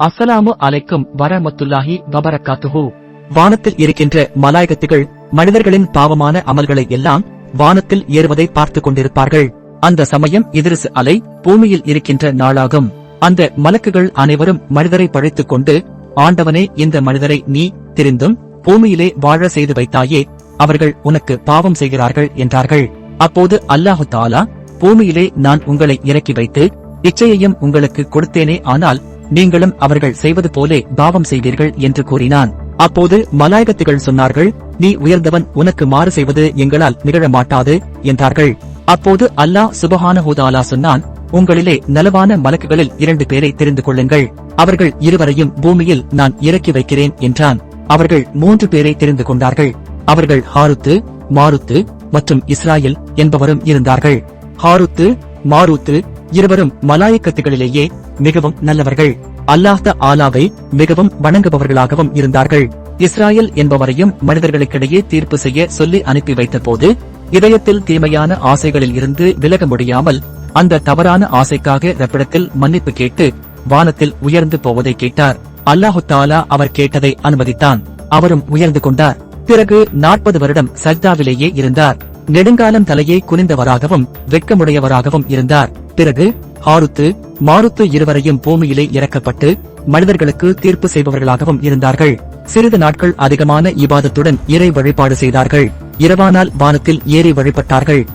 அஸ்ஸலாமு அலைக்கும் வரமத்துல்லாஹி வபரக்காத்துஹு வானத்தில் இருக்கின்ற மலாயகத்துகள் மனிதர்களின் பாவமான அமல்களை எல்லாம் வானத்தில் ஏறுவதை பார்த்துக் கொண்டிருப்பார்கள். அந்த சமயம் இதிரிசு அலை பூமியில் இருக்கின்ற நாளாகும். அந்த மலக்குகள் அனைவரும் மனிதரை பழைத்துக் கொண்டு ஆண்டவனே இந்த மனிதரை நீ தெரிந்தும் பூமியிலே வாழ செய்து வைத்தாயே அவர்கள் உனக்கு பாவம் செய்கிறார்கள் என்றார்கள். அப்போது அல்லாஹு தாலா பூமியிலே நான் உங்களை இறக்கி வைத்து இச்சையையும் உங்களுக்கு கொடுத்தேனே ஆனால் நீங்களும் அவர்கள் செய்வது போலே பாவம் செய்வீர்கள் என்று கூறினான். அப்போது மலாயகத்துகள் சொன்னார்கள் நீ உயர்ந்தவன் உனக்கு மாறு செய்வது எங்களால் நிகழ மாட்டாது என்றார்கள். அப்போது அல்லாஹ் சுபஹான ஹூதாலா சொன்னான் உங்களிலே நலவான மலக்குகளில் இரண்டு பேரை தெரிந்து கொள்ளுங்கள். அவர்கள் இருவரையும் பூமியில் நான் இறக்கி வைக்கிறேன் என்றான். அவர்கள் மூன்று பேரை தெரிந்து கொண்டார்கள். அவர்கள் ஹாருத்து மாருத்து மற்றும் இஸ்ராயல் என்பவரும் இருந்தார்கள். ஹாருத்து மாருத்து இருவரும் மலாயக்கத்துகளிலேயே மிகவும் நல்லவர்கள். அல்லாஹ ஆலாவை மிகவும் வணங்குபவர்களாகவும் இருந்தார்கள். இஸ்ராயல் என்பவரையும் மனிதர்களுக்கிடையே தீர்ப்பு செய்ய சொல்லி அனுப்பி வைத்த போது இதயத்தில் தீமையான ஆசைகளில் இருந்து விலக முடியாமல் அந்த தவறான ஆசைக்காக ரப்பிடத்தில் மன்னிப்பு கேட்டு வானத்தில் உயர்ந்து போவதை கேட்டார். அல்லாஹு தாலா அவர் கேட்டதை அனுமதித்தான். அவரும் உயர்ந்து கொண்டார். பிறகு நாற்பது வருடம் சஜ்தாவிலேயே இருந்தார். நெடுங்காலம் தலையை குனிந்தவராகவும் வெட்கமுடையவராகவும் இருந்தார். பிறகு ஹாருத்து மாருத்து இருவரையும் பூமியிலே இறக்கப்பட்டு மனிதர்களுக்கு தீர்ப்பு செய்பவர்களாகவும் இருந்தார்கள். சிறிது நாட்கள் அதிகமான இபாதத்துடன் இறை வழிபாடு செய்தார்கள். இரவானால் வானத்தில் ஏறி வழிபட்டார்கள்.